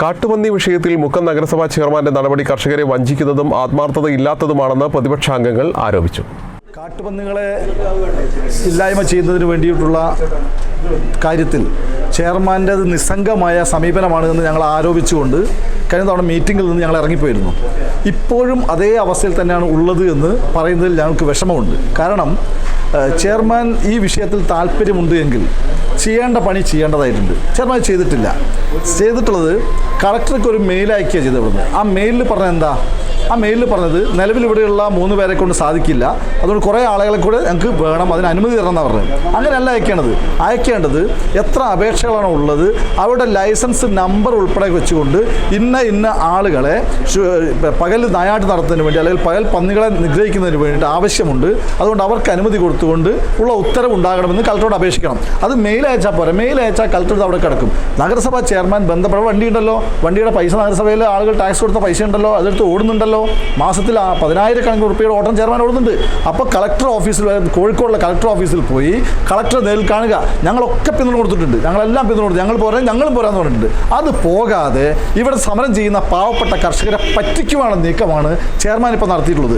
കാട്ടുപന്നി വിഷയത്തിൽ മുക്കം നഗരസഭാ ചെയർമാന്റെ നടപടി കർഷകരെ വഞ്ചിക്കുന്നതും ആത്മാർത്ഥത ഇല്ലാത്തതുമാണെന്ന് പ്രതിപക്ഷാംഗങ്ങൾ ആരോപിച്ചു. കാട്ടുപന്നികളെ ഇല്ലായ്മ ചെയ്യുന്നതിന് വേണ്ടിയിട്ടുള്ള കാര്യത്തിൽ ചെയർമാന്റെത് നിസ്സംഗമായ സമീപനമാണ് എന്ന് ഞങ്ങൾ ആരോപിച്ചുകൊണ്ട് കഴിഞ്ഞ തവണ മീറ്റിങ്ങിൽ നിന്ന് ഞങ്ങൾ ഇറങ്ങിപ്പോയിരുന്നു. ഇപ്പോഴും അതേ അവസ്ഥയിൽ തന്നെയാണ് ഉള്ളത് എന്ന് പറയുന്നതിൽ ഞങ്ങൾക്ക് വിഷമമുണ്ട്. കാരണം ചെയർമാൻ ഈ വിഷയത്തിൽ താല്പര്യമുണ്ട് എങ്കിൽ ചെയ്യേണ്ട പണി ചെയ്യേണ്ടതായിട്ടുണ്ട്. ചെയർമാൻ ചെയ്തിട്ടില്ല. ചെയ്തിട്ടുള്ളത് കളക്ടർക്ക് ഒരു മെയിൽ അയക്കുക ചെയ്തവിടുന്ന് ആ മെയിലിൽ പറഞ്ഞ എന്താ? ആ മെയിലിൽ പറഞ്ഞത് നിലവിൽ ഇവിടെയുള്ള മൂന്ന് പേരെ കൊണ്ട് സാധിക്കില്ല. അതുകൊണ്ട് കുറേ ആളുകളെ കൂടെ ഞങ്ങൾക്ക് വേണം അതിന് അനുമതി തരണം എന്നാണ് പറഞ്ഞത്. അങ്ങനെയല്ല അയക്കേണ്ടത്. അയക്കേണ്ടത് എത്ര അപേക്ഷകളാണ് ഉള്ളത് അവരുടെ ലൈസൻസ് നമ്പർ ഉൾപ്പെടെ വെച്ചുകൊണ്ട് ഇന്ന ഇന്ന ആളുകളെ പകൽ നായാട്ട് നടത്തുന്നതിന് വേണ്ടി അല്ലെങ്കിൽ പകൽ പന്നികളെ നിഗ്രഹിക്കുന്നതിന് വേണ്ടിയിട്ട് ആവശ്യമുണ്ട്. അതുകൊണ്ട് അവർക്ക് അനുമതി കൊടുത്തുകൊണ്ട് ഉള്ള ഉത്തരവ് ഉണ്ടാകണമെന്ന് കളക്ടറോട് അപേക്ഷിക്കണം. അത് മെയിൽ അയച്ചാൽ പോരെ. മെയിൽ അയച്ചാൽ കളക്ടർ അവിടെ കിടക്കും. നഗരസഭാ ചെയർമാൻ ബന്ധപ്പെട്ട വണ്ടി ഉണ്ടല്ലോ വണ്ടിയുടെ പൈസ നഗരസഭയിൽ ആളുകൾ ടാക്സ് കൊടുത്ത പൈസ ഉണ്ടല്ലോ. അതെടുത്ത് ഓടുന്നുണ്ടല്ലോ. മാസത്തിൽ ആ പതിനായിരക്കണക്കിന് റുപ്യയുടെ ഓട്ടം ചെയർമാൻ ഓടുന്നുണ്ട്. അപ്പോൾ കളക്ടർ ഓഫീസിൽ കോഴിക്കോടുള്ള കളക്ടർ ഓഫീസിൽ പോയി കളക്ടറെ നേരിൽ കാണുക. ഞങ്ങളൊക്കെ പിന്തുണ കൊടുത്തിട്ടുണ്ട്. ഞങ്ങളെല്ലാം പിന്തുണ കൊടുത്തു ഞങ്ങൾ പോരാൻ ഞങ്ങളും പോരാന്ന് പറഞ്ഞിട്ടുണ്ട്. അത് പോകാതെ ഇവിടെ സമരം ചെയ്യുന്ന പാവപ്പെട്ട കർഷകരെ പറ്റിക്കുവാനുള്ള നീക്കമാണ് ചെയർമാൻ ഇപ്പോൾ നടത്തിയിട്ടുള്ളത്.